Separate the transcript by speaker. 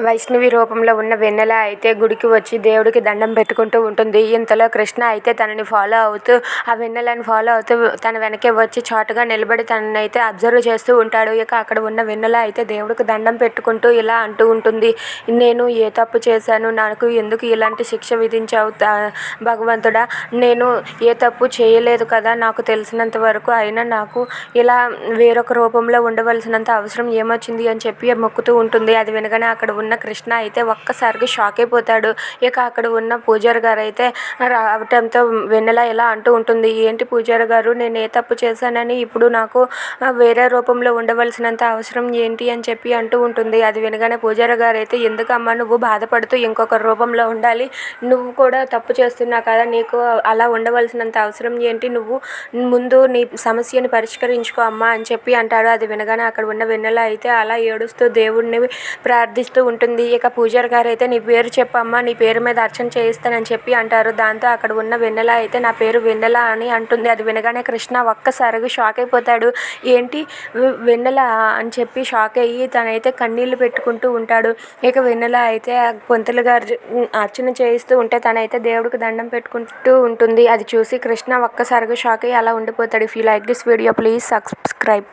Speaker 1: వైష్ణవి రూపంలో ఉన్న వెన్నెల అయితే గుడికి వచ్చి దేవుడికి దండం పెట్టుకుంటూ ఉంటుంది. ఇంతలో కృష్ణ అయితే తనని ఫాలో అవుతూ ఆ వెన్నెలని ఫాలో అవుతూ తన వెనకే వచ్చి చాటుగా నిలబడి తననైతే అయితే అబ్జర్వ్ చేస్తూ ఉంటాడు. ఇక అక్కడ ఉన్న వెన్నెల అయితే దేవుడికి దండం పెట్టుకుంటూ ఇలా అంటూ ఉంటుంది. నేను ఏ తప్పు చేశాను? నాకు ఎందుకు ఇలాంటి శిక్ష విధించావు భగవంతుడా? నేను ఏ తప్పు చేయలేదు కదా? నాకు తెలిసినంత వరకు అయినా నాకు ఇలా వేరొక రూపంలో ఉండవలసినంత అవసరం ఏమొచ్చింది? అని చెప్పి మొక్కుతూ ఉంటుంది. అది వినగానే అక్కడ ఉన్న కృష్ణ అయితే ఒక్కసారిగా షాక్ అయిపోతాడు. ఇక అక్కడ ఉన్న పూజారి గారు అయితే రావటంతో వెన్నెల ఇలా అంటూ ఉంటుంది ఏంటి పూజారి గారు నేను ఏ తప్పు చేశానని ఇప్పుడు నాకు వేరే రూపంలో ఉండవలసినంత అవసరం ఏంటి? అని చెప్పి అంటూ ఉంటుంది. అది వినగానే పూజారి గారు అయితే ఎందుకమ్మా నువ్వు బాధపడుతూ ఇంకొక రూపంలో ఉండాలి. నువ్వు కూడా తప్పు చేస్తున్నావు కదా నీకు అలా ఉండవలసినంత అవసరం ఏంటి? నువ్వు ముందు నీ సమస్యని పరిష్కరించుకో అమ్మా అని చెప్పి అంటాడు. అది వినగానే అక్కడ ఉన్న వెన్నెల అయితే అలా ఏడుస్తూ దేవుడిని ప్రార్థిస్తూ ఉంటుంది. ఇక పూజారి గారు అయితే నీ పేరు చెప్పమ్మా నీ పేరు మీద అర్చన చేయిస్తానని చెప్పి అంటారు. దాంతో అక్కడ ఉన్న వెన్నెల అయితే నా పేరు వెన్నెల అని అంటుంది. అది వినగానే కృష్ణ ఒక్కసారిగా షాక్ అయిపోతాడు. ఏంటి? వెన్నెల అని చెప్పి షాక్ అయ్యి తనైతే కన్నీళ్ళు పెట్టుకుంటూ ఉంటాడు. ఇక వెన్నెల అయితే పొంతలు గారు అర్చన చేయిస్తూ ఉంటే తనైతే దేవుడికి దండం పెట్టుకుంటూ ఉంటుంది. అది చూసి కృష్ణ ఒక్కసారిగా షాక్ అయ్యి అలా ఉండిపోతాడు. If you like this video please subscribe